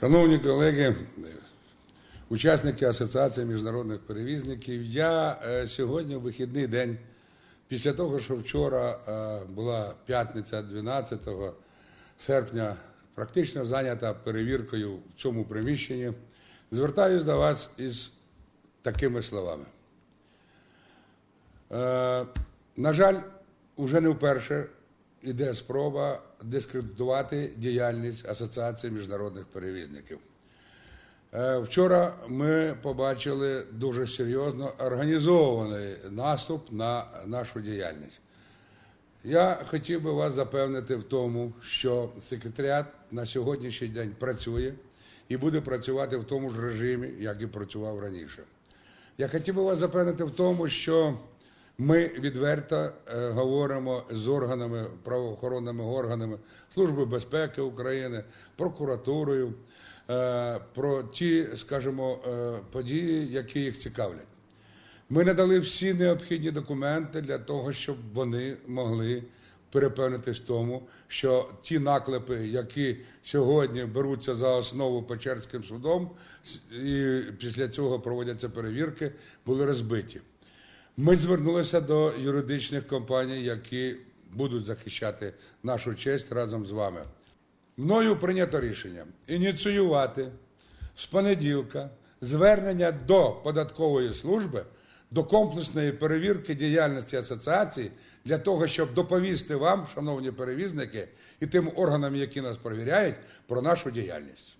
Шановні колеги, учасники Асоціації міжнародних перевізників, я е, сьогодні в вихідний день, після того, що вчора е, була п'ятниця 12 серпня, практично зайнята перевіркою в цьому приміщенні, звертаюся до вас із такими словами. Е, на жаль, уже не вперше йде спроба дискредитувати діяльність Асоціації міжнародних перевізників. Е, Вчора ми побачили дуже серйозно організований наступ на нашу діяльність. Я хотів би вас запевнити в тому, що секретаріат на сьогоднішній день працює і буде працювати в тому ж режимі, як і працював раніше. Я хотів би вас запевнити в тому, що ми відверто е, говоримо з органами, правоохоронними органами Служби безпеки України, прокуратурою е, про ті, скажімо, е, події, які їх цікавлять. Ми надали всі необхідні документи для того, щоб вони могли перепевнитись в тому, що ті наклепи, які сьогодні беруться за основу Печерським судом, і після цього проводяться перевірки, були розбиті. Ми звернулися до юридичних компаній, які будуть захищати нашу честь разом з вами. Мною прийнято рішення ініціювати з понеділка звернення до податкової служби до комплексної перевірки діяльності асоціації для того, щоб доповісти вам, шановні перевізники, і тим органам, які нас перевіряють, про нашу діяльність.